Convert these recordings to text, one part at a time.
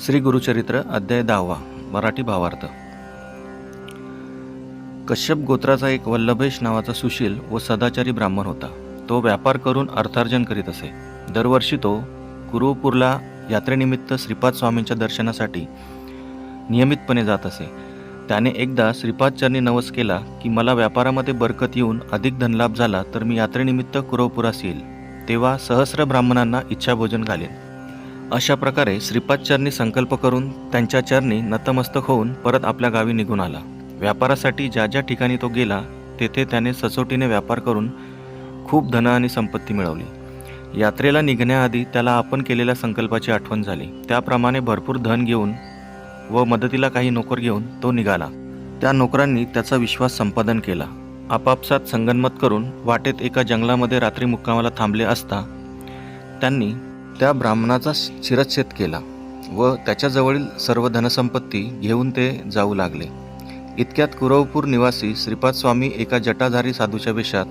श्री गुरुचरित्र अध्याय दहावा मराठी भावार्थ. कश्यप गोत्राचा एक वल्लभेश नावाचा सुशील व सदाचारी ब्राह्मण होता. तो व्यापार करून अर्थार्जन करीत असे. दरवर्षी तो कुरुपूरला यात्रेनिमित्त श्रीपाद स्वामींच्या दर्शनासाठी नियमितपणे जात असे. त्याने एकदा श्रीपादचरणी नवस केला की मला व्यापारामध्ये बरकत येऊन अधिक धनलाभ झाला तर मी यात्रेनिमित्त कुरवपुरास येईल. तेव्हा सहस्र ब्राह्मणांना इच्छाभोजन घालेन. अशा प्रकारे श्रीपाद चरणी संकल्प करून त्यांच्या चरणी नतमस्तक होऊन परत आपल्या गावी निघून आला. व्यापारासाठी ज्या ज्या ठिकाणी तो गेला तेथे त्याने सचोटीने व्यापार करून खूप धन आणि संपत्ती मिळवली. यात्रेला निघण्याआधी त्याला आपण केलेल्या संकल्पाची आठवण झाली. त्याप्रमाणे भरपूर धन घेऊन व मदतीला काही नोकर घेऊन तो निघाला. त्या नोकरांनी त्याचा विश्वास संपादन केला. आपापसात संगनमत करून वाटेत एका जंगलामध्ये रात्री मुक्कामाला थांबले असता त्यांनी त्या ब्राह्मणाचा शिरच्छेद केला व त्याच्याजवळील सर्व धनसंपत्ती घेऊन ते जाऊ लागले. इतक्यात कुरवपूर निवासी श्रीपाद स्वामी एका जटाधारी साधूच्या वेशात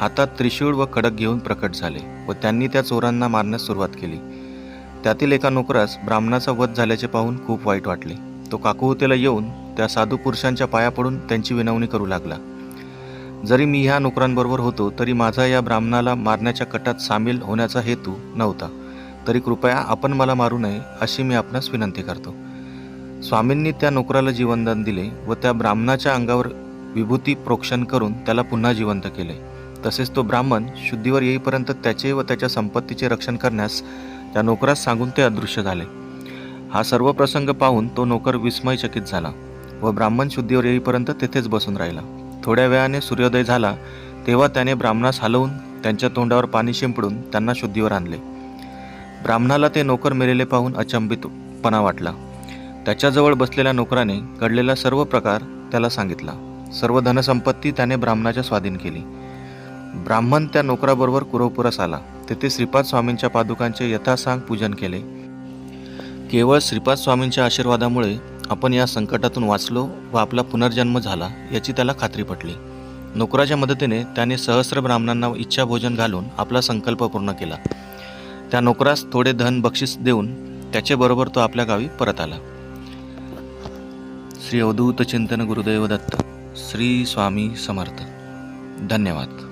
हातात त्रिशूळ व खडक घेऊन प्रकट झाले व त्यांनी त्या चोरांना मारण्यास सुरुवात केली. त्यातील एका नोकरास ब्राह्मणाचा वध झाल्याचे पाहून खूप वाईट वाटले. तो काकुहुतेला येऊन त्या साधू पुरुषांच्या पाया पडून त्यांची विनवणी करू लागला. जरी मी ह्या नोकरांबरोबर होतो तरी माझा या ब्राह्मणाला मारण्याच्या कटात सामील होण्याचा हेतू नव्हता. तरी कृपया आपण मला मारू नये अशी मी आपणास विनंती करतो. स्वामींनी त्या नोकराला जीवनदान दिले व त्या ब्राह्मणाच्या अंगावर विभूती प्रोक्षण करून त्याला पुन्हा जिवंत केले. तसेच तो ब्राह्मण शुद्धीवर येईपर्यंत त्याचे व त्याच्या संपत्तीचे रक्षण करण्यास त्या नोकरास सांगून ते अदृश्य झाले. हा सर्व प्रसंग पाहून तो नोकर विस्मयचकित झाला व ब्राह्मण शुद्धीवर येईपर्यंत तेथेच बसून राहिला. थोड्या वेळाने सूर्योदय झाला तेव्हा त्याने ब्राह्मणास हलवून त्यांच्या तोंडावर पाणी शिंपडून त्यांना शुद्धीवर आणले. ब्राह्मणाला ते नोकर मेलेले पाहून अचंबितपणा वाटला. त्याच्याजवळ बसलेल्या नोकराने घडलेला सर्व प्रकार त्याला सांगितला. सर्व धनसंपत्ती त्याने ब्राह्मणाच्या स्वाधीन केली. ब्राह्मण त्या नोकराबरोबर कुरवपुरास आला. तेथे श्रीपाद स्वामींच्या पादुकांचे यथासांग पूजन केले. केवळ श्रीपाद स्वामींच्या आशीर्वादामुळे आपण या संकटातून वाचलो व आपला पुनर्जन्म झाला याची त्याला खात्री पटली. नोकराच्या मदतीने त्याने सहस्र ब्राह्मणांना इच्छाभोजन घालून आपला संकल्प पूर्ण केला. त्या नोकरास थोडे धन बक्षीस देऊन त्याच्याबरोबर तो आपल्या गावी परत आला. श्री अवधूत चिंतन गुरुदेव दत्त श्री स्वामी समर्थ. धन्यवाद.